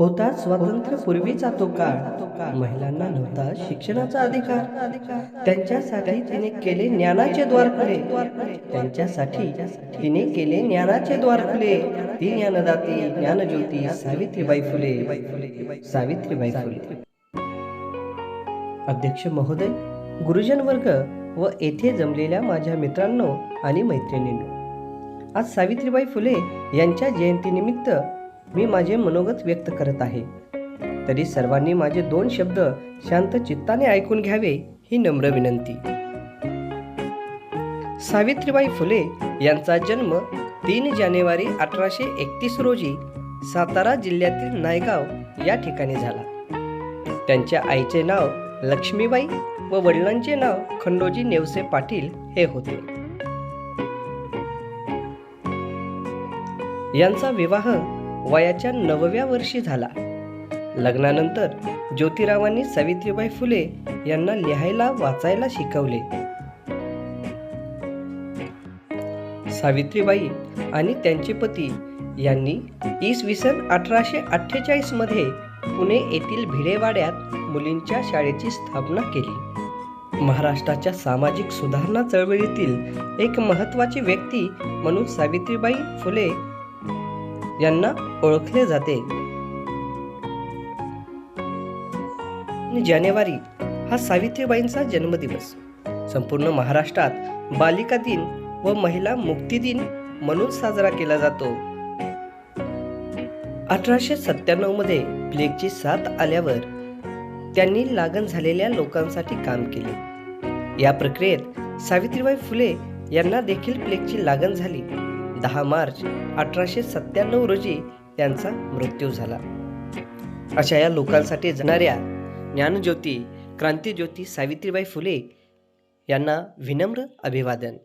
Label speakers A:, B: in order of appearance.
A: होता स्वातंत्र्य पूर्वीचा तो काळ. महिलांना नव्हता शिक्षणाचा अधिकार. त्यांच्यासाठी तिने केले ज्ञानाचे द्वार खुले त्यांच्यासाठी तिने केले ज्ञानाचे द्वार खुले ती ज्ञानदाती ज्ञानज्योती सावित्रीबाई फुले. सावित्रीबाई फुले. अध्यक्ष महोदय गुरुजन वर्ग व येथे जमलेल्या माझ्या मित्रांनो आणि मैत्रिणींनो आज सावित्रीबाई फुले यांच्या जयंतीनिमित्त मी माझे मनोगत व्यक्त करत आहे. तरी सर्वांनी माझे दोन शब्द शांत चित्ताने ऐकून घ्यावे ही नम्र विनंती. सावित्रीबाई फुले यांचा जन्म तीन जानेवारी अठराशे एकतीस रोजी सातारा जिल्ह्यातील नायगाव या ठिकाणी झाला. त्यांच्या आईचे नाव लक्ष्मीबाई व वडिलांचे नाव खंडोजी नेवसे पाटील हे होते. यांचा विवाह वयाच्या नवव्या वर्षी झाला. लग्नानंतर ज्योतिरावांनी सावित्रीबाई फुले यांना लिहायला वाचायला शिकवले. सावित्रीबाई आणि त्यांचे पती यांनी इसवी सन अठराशे अठ्ठेचाळीसमध्ये पुणे येथील भिडेवाड्यात मुलींच्या शाळेची स्थापना केली. महाराष्ट्राच्या सामाजिक सुधारणा चळवळीतील एक महत्त्वाची व्यक्ती म्हणून सावित्रीबाई फुले यांना ओळखले जाते. जानेवारी हा सावित्रीबाईंचा जन्मदिवस. संपूर्ण महाराष्ट्रात बालिका दिन व महिला मुक्ती दिन म्हणून साजरा केला जातो. अठराशे सत्त्याण्णवमध्ये प्लेगची साथ आल्यावर त्यांनी लागण झालेल्या लोकांसाठी काम केले. या प्रक्रियेत सावित्रीबाई फुले यांना देखील प्लेगची लागण झाली. दहा मार्च अठराशे सत्त्याण्णव रोजी त्यांचा मृत्यू झाला. अशा या लोकांसाठी जाणाऱ्या ज्ञानज्योती क्रांतीज्योती सावित्रीबाई फुले यांना विनम्र अभिवादन.